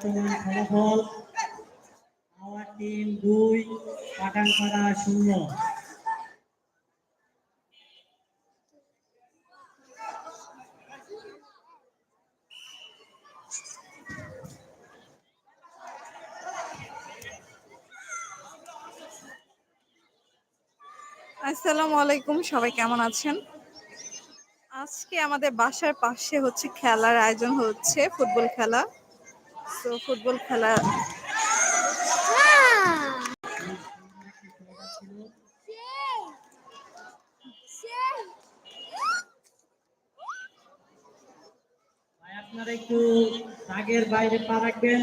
ফলাফল our team দুই শূন্য। আসসালামু আলাইকুম, সবাই কেমন আছেন? আজকে আমাদের বাসার পাশে হচ্ছে খেলার আয়োজন হচ্ছে, ফুটবল খেলা। তো ফুটবল খেলা। ভাই আপনারা একটু দাগের বাইরে পা রাখবেন।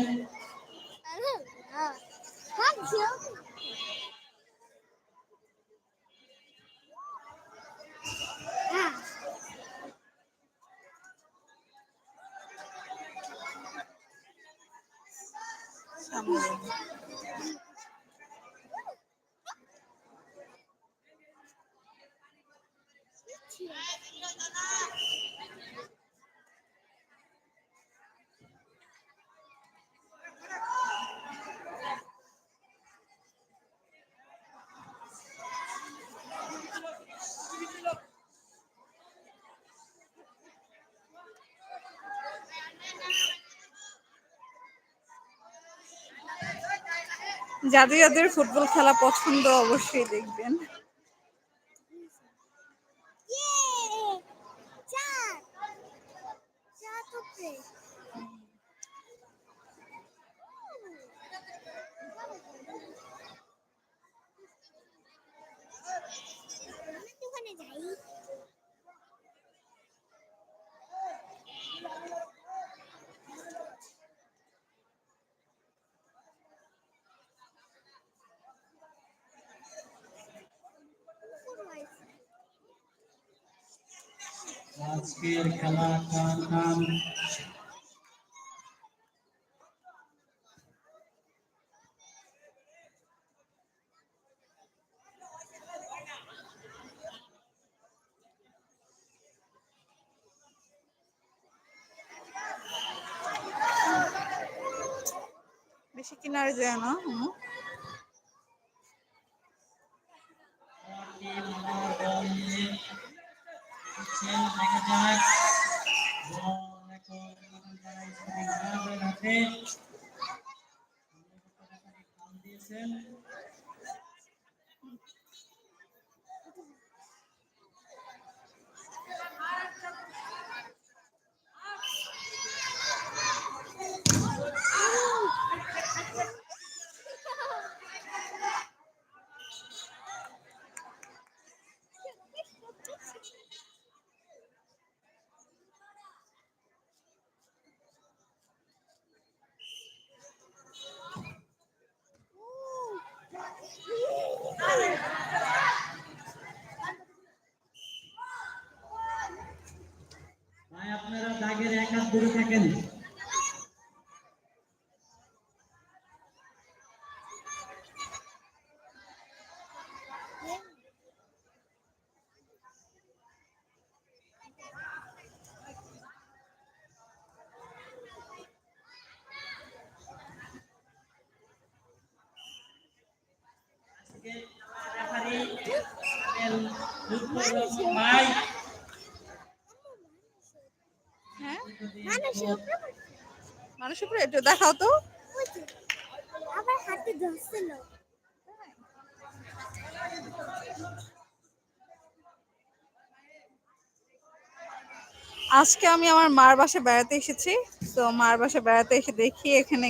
do jogo. যাদের যাদের ফুটবল খেলা পছন্দ অবশ্যই দেখবেন। আজকের খেলা কার নাম? বেশি কিনারে যায় না ক্লাবের হাতে খাল আপনারা দাগের এক হাত থাকেন। একটু দেখাও তো। আবার হাতে ধরছিল আজকে আমি আমার মার বাসায় বেড়াতে এসেছি। তো মার বাসায় বেড়াতে এসে দেখি এখানে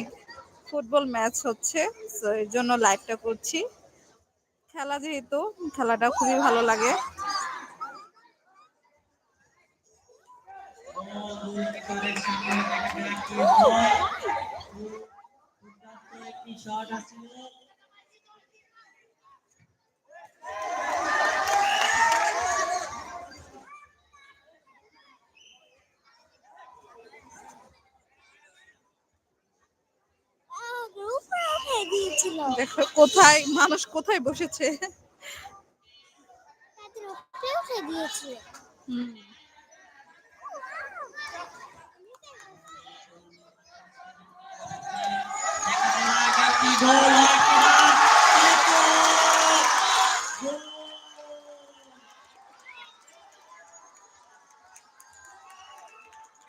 ফুটবল ম্যাচ হচ্ছে। তো এর জন্য লাইভটা করছি। খেলা যেহেতু খেলাটা খুবই ভালো লাগে। গোলকিপারের সামনে দেখা যাক কি হয় দুর্দান্ত একটি শট দিয়েছিল দেখো কোথায় মানুষ কোথায় বসেছে? দিয়েছিল। হুম গোল হয় কিনা গোল! গোল!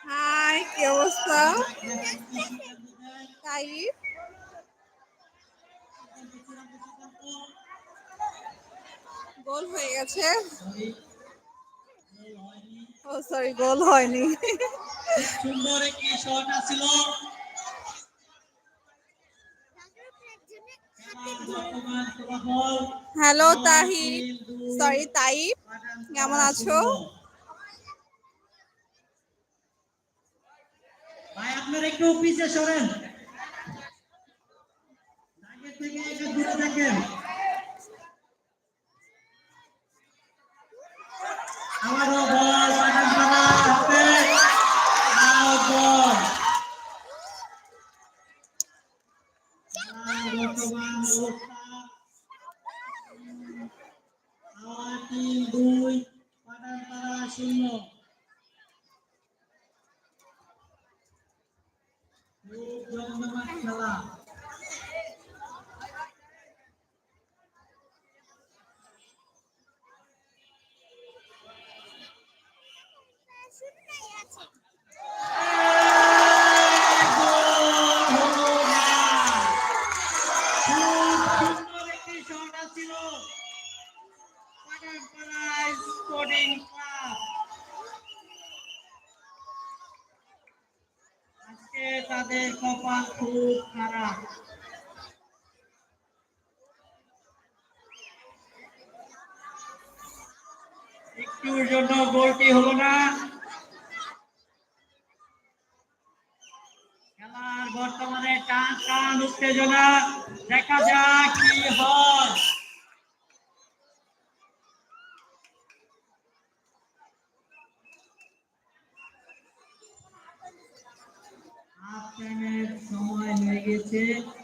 হাই, কি অবস্থা? তাই গোল হয়ে গেছে। ও সরি গোল হয়নি। সুন্দর একটি শট আছিল বর্তমান ফলাফল হ্যালো তাহি সরি তাই কেমন আছো? ভাই আপনারা একটু পিছিয়ে সরেন। বল পাঠান পাড়ার হাতে আউট বল আর বর্তমান অবস্থা আওয়াজ তিন দুই পাঠান পাড়া শূন্য। খেলা তাদের কপাল খুব খারাপ। একটুর জন্য গোলটি হলো না। খেলার বর্তমানে টান টান, উত্তেজনা। দেখা যাক কি হয় হাফ টাইমের সময় হয়ে গেছে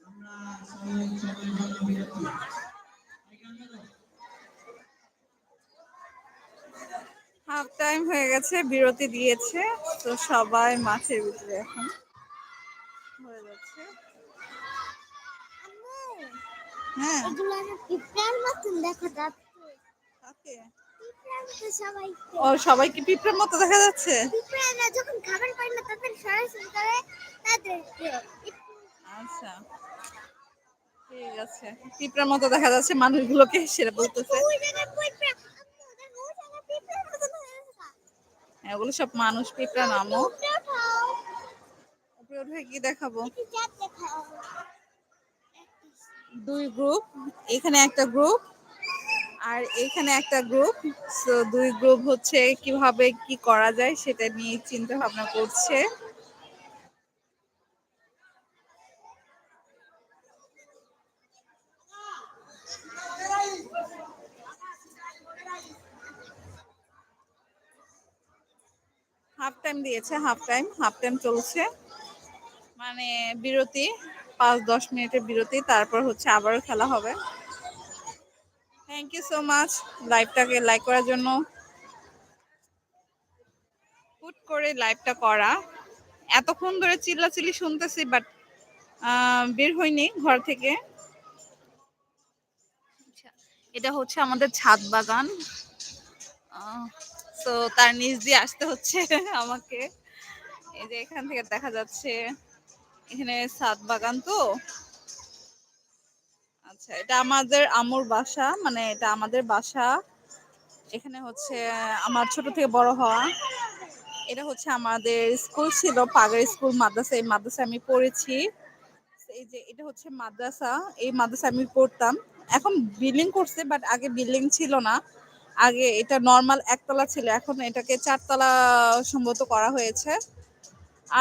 আমরা সবাই সবাই জন্য বিরতি। হাফ টাইম হয়ে গেছে বিরতি দিয়েছে তো সবাই মাঠের ভিতরে এখন হয়ে যাচ্ছে। হ্যাঁ। মতন দেখা যাচ্ছে। ও সবাইকে পিঁপড়ের মতো দেখা যাচ্ছে? পিঁপড়ারা যখন খাবার পায় না তাদের সরাসরি করে তাদেরকে আচ্ছা। ঠিক আছে। পিঁপড়ের মতো দেখা যাচ্ছে মানুষগুলোকে সেটা বলতেছে। মতন হয়ে সব মানুষ পিঁপড়া নামো উপরে উঠে কি দেখাবো? দুই গ্রুপ এখানে একটা গ্রুপ আর এখানে একটা গ্রুপ সো দুই গ্রুপ হচ্ছে কীভাবে কি করা যায় সেটা নিয়ে চিন্তা ভাবনা করছে। হাফ টাইম দিয়েছে হাফ টাইম হাফ টাইম চলছে। মানে বিরতি, পাঁচ দশ মিনিটের বিরতি, তারপর হচ্ছে আবারও খেলা হবে। থ্যাংক ইউ সো মাচ লাইভটাকে লাইক করার জন্য হুট করে লাইভটা করা। এতক্ষণ ধরে চিল্লাচিল্লি শুনতেছি বাট বের হইনি ঘর থেকে। আচ্ছা, এটা হচ্ছে আমাদের ছাদ বাগান। তো তার নিচ দিয়ে আসতে হচ্ছে আমাকে। এই যে এখান থেকে দেখা যাচ্ছে এখানে ছাদ বাগান তো। আচ্ছা এটা আমাদের আমুর বাসা মানে এটা আমাদের বাসা। এখানে হচ্ছে আমার ছোট থেকে বড় হওয়া। এটা হচ্ছে আমাদের স্কুল ছিল, পাগার স্কুল, মাদ্রাসা। এই মাদ্রাসা আমি পড়েছি। এই যে এটা হচ্ছে মাদ্রাসা, এই মাদ্রাসা আমি পড়তাম। এখন বিল্ডিং করছে, বাট আগে বিল্ডিং ছিল না। আগে এটা নর্মাল একতলা ছিল, এখন এটাকে চারতলা সম্ভবত করা হয়েছে।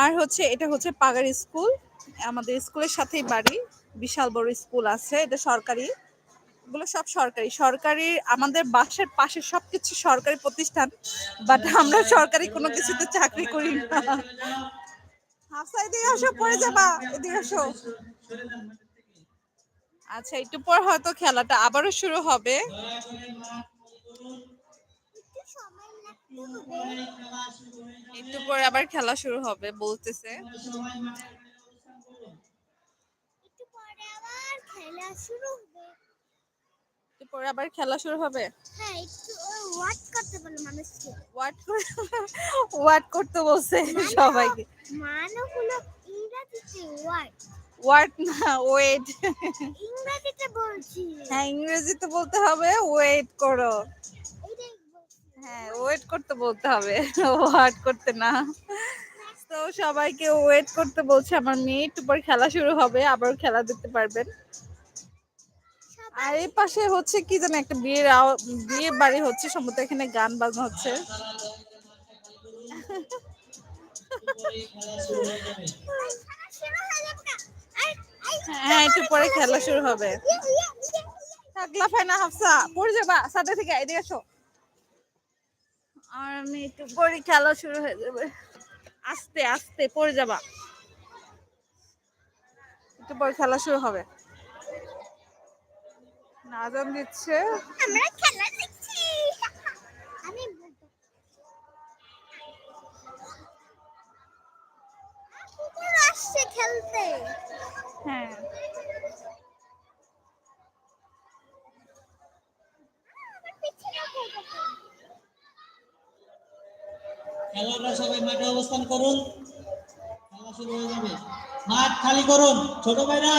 আর হচ্ছে, এটা হচ্ছে পাগার স্কুল, আমাদের স্কুলের সাথেই বাড়ি। বিশাল বড় স্কুল আছে এটা সরকারি। এগুলো সব সরকারি। সরকারি আমাদের বাসার পাশে সবকিছু সরকারি প্রতিষ্ঠান বাট আমরা সরকারি কোনো কিছুতে চাকরি করি না। হাফসা এদিকে আসো পড়ে যাবা। এদিকে আসো। আচ্ছা একটু পর হয়তো খেলাটা আবারও শুরু হবে। একটু সময় লাগতে হবে। একটু পরে আবার খেলা শুরু হবে বলতেছে। শুরু হবে পরে আবার খেলা শুরু হবে? হ্যাঁ একটু ওয়াট করতে বলো মানুষকে। ওয়াট ওয়াট করতে বলছে সবাইকে। মানে হলো ইংরেজিতে ওয়াট ওয়াট না ওয়েট ইংরেজিতে বলছি। হ্যাঁ ইংরেজিতে বলতে হবে ওয়েট করো। হ্যাঁ ওয়েট করতে বলতে হবে ওয়াট করতে না। তো সবাইকে ওয়েট করতে বলছে আমার মেয়ে একটু পর খেলা শুরু হবে আবার খেলা দেখতে পারবেন। আর এই পাশে হচ্ছে কি জানি একটা বিয়ের বিয়ের বাড়ি হচ্ছে সম্ভবত এখানে গান বাজনা হচ্ছে। হয়ে একটু পরে খেলা শুরু হবে। থাকলা ফাইনা হাফসা পড়ে যাবা সাথে থেকে এদিকে আসো। আর আমি একটু পরে খেলা শুরু হয়ে যাবে। আস্তে আস্তে পড়ে যাবা। একটু পরে খেলা শুরু হবে। নাজান দিচ্ছে। আমরা খেলা দেখছি। আমি কুকুর আসছে খেলতে। হ্যাঁ। আমার পিছনে খেলতে খেলোয়াড়রা সবাই মাঠে অবস্থান করুন। খেলা শুরু হয়ে যাবে। মাঠ খালি করুন। ছোট ভাইরা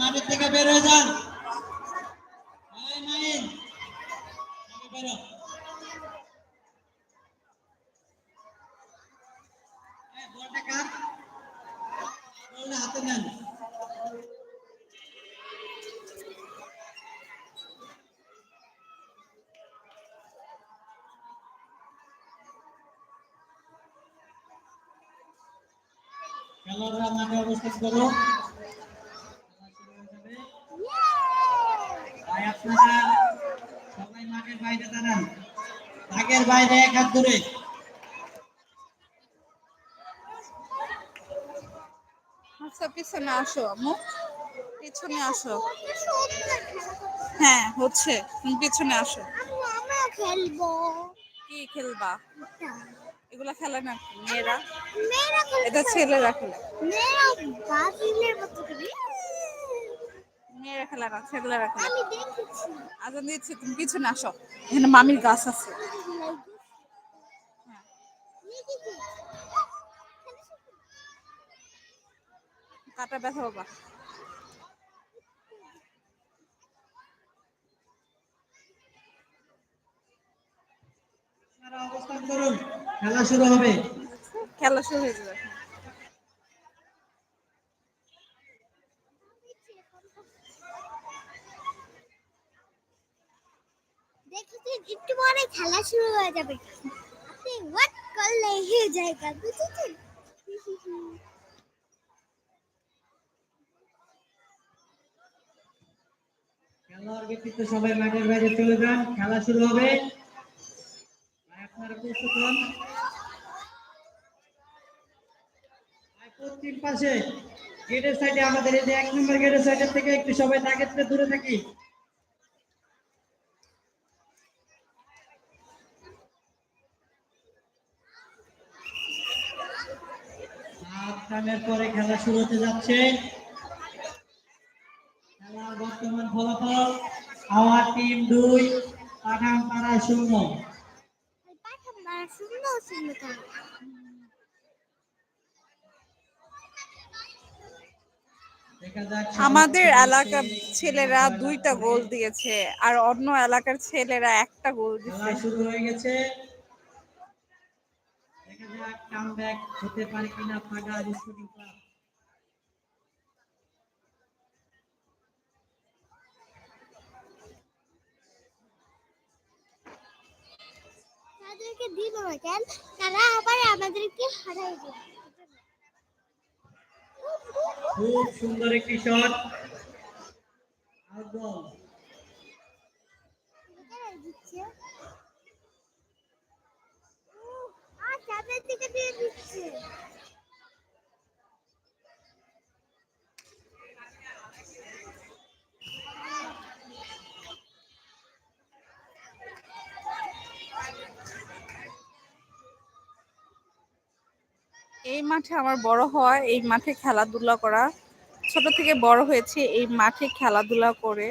মাঠের থেকে বের হয়ে যান। খেলোয়াড়রা মাঠে অবস্থান করো। ভাই আপনারা সবাই মাঠের বাইরে দাঁড়ান। আগের বাইরে এক হাত দূরে। আচ্ছা পিছনে আসো আম্মু। পিছনে আসো। হ্যাঁ হচ্ছে। পিছনে আসো। খেলব। কি খেলবা? এগুলা খেলে না মেয়েরা। এটা ছেলেরা খেলে মেয়েরা খেলে না ছেলেরা খেলে আমি দেখেছি। আজান দিচ্ছে তুমি পিছনে আসো। এখানে মামির গাছ আছে। হ্যাঁ। কাটা ব্যথা বাবা। অবস্থান করুন। খেলা শুরু হবে। খেলা শুরু হয়ে যাবে। একটু পরে খেলা শুরু হয়ে যাবে। আপনি হোয়াট করলে হয়ে যায়গা বুঝেছেন? খেলোয়াড় ব্যক্তিত্ব সবাই মাঠের বাইরে চলে যান। খেলা শুরু হবে। আপনারা প্রস্তুত হন। পাশে। গেটের সাইডে আমাদের গেটের থেকে একটু দূরে থাকি। পরে খেলা শুরু হতে যাচ্ছে। খেলার বর্তমান ফলাফল আমার টিম দুই, পাঠান পাড়া শূন্য। পাঠান মারা সুন্দর সুন্দর আমাদের এলাকার ছেলেরা দুইটা গোল দিয়েছে আর অন্য এলাকার ছেলেরা একটা গোল দিচ্ছে। শুরু হয়ে গেছে। দেখা যাক কামব্যাক হতে পারে কিনা ফাগা স্পোর্টিং ক্লাব তাদেরকে দিল না কেন? তারা আবার আমাদেরকে হারাই দিল খুব সুন্দর একটি শট দিচ্ছে উহ, আর চাঁদের দিকে দিয়ে দিচ্ছে এই মাঠে আমার বড় হওয়া এই মাঠে খেলাধুলা করা। ছোট থেকে বড় হয়েছে এই মাঠে খেলাধুলা করে।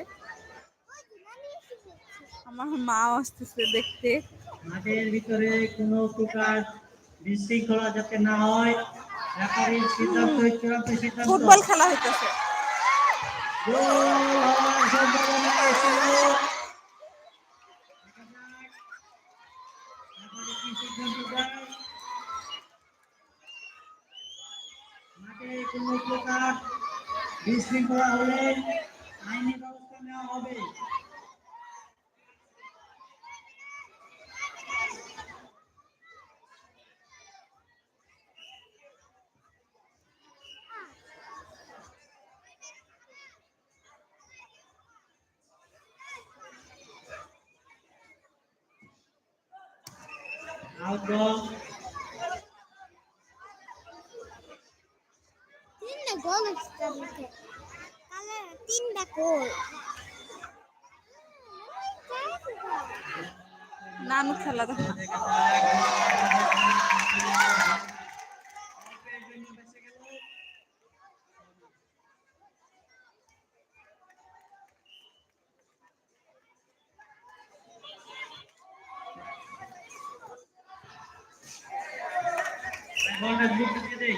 আমার মা আসতেছে দেখতে। মাঠের ভিতরে কোনো প্রকার বিশৃঙ্খলা যাতে না হয় রেফারির সিদ্ধান্ত চূড়ান্ত সিদ্ধান্ত। ফুটবল খেলা হইতেছে। গোল হওয়ার সম্ভাবনা এসে গেল। দেখা যাক, রেফারি কি সিদ্ধান্ত দেয়। মাঠে কোনো প্রকার বিশৃঙ্খলা হলে আইনি ব্যবস্থা নেওয়া হবে। আউট তিনটা গোল নানু খেলা দেখা যাক বলটা দ্রুত দিয়ে দেই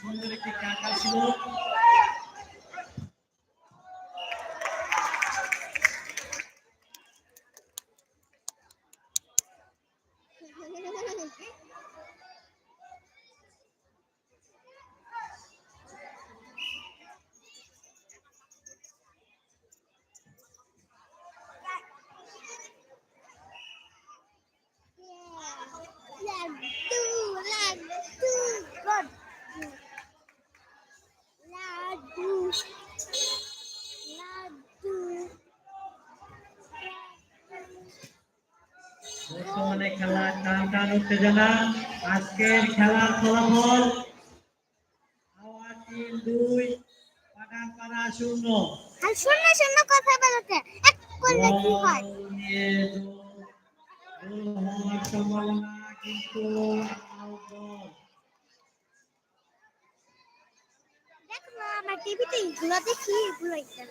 সুন্দর একটি কাটা ছিল লাড্ডু লাড্ডু লাড্ডু লাড্ডু লাড্ডু বর্তমানে খেলার টান উত্তেজনা আজকের খেলার ফলাফল হাওয়া তিন, দুই পাঠান পাড়া, শূন্য। আর শূন্য শূন্য, কথা বলতে এক করলে কি আমার টিভিতে এগুলো দেখি, এগুলো এটা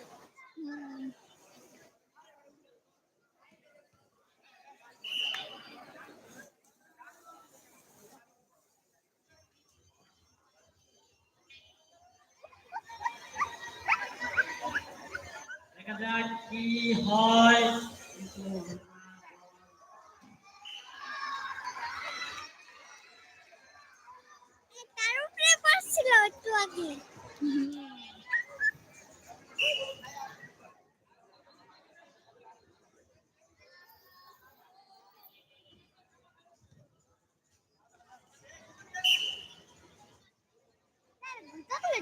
দেখা যাক কি হয় কিন্তু তার উপরে পড়ছিল একটু আগে জুতা খুলে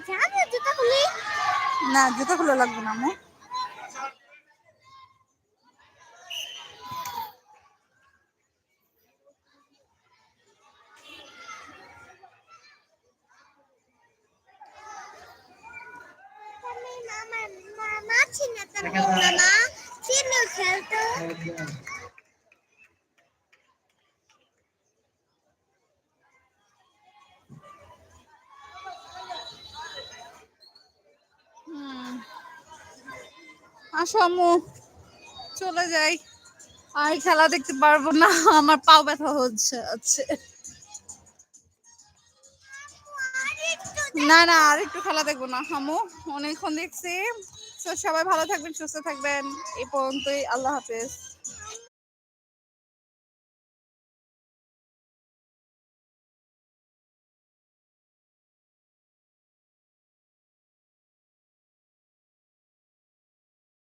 যাবে? জুতা খুলে? না জুতো খুলে লাগবে না আমি আমার মা ছিল তার দেখা যায়। মা ছিল খেলতো একদম। আসো চলে যাই। আর খেলা দেখতে পারব না, আমার পাও ব্যথা হচ্ছে, আছে। না না, আর একটু খেলা দেখব না হামু অনেকক্ষণ দেখছি। সবাই ভালো থাকবেন, সুস্থ থাকবেন। এই পর্যন্তই, আল্লাহ হাফেজ।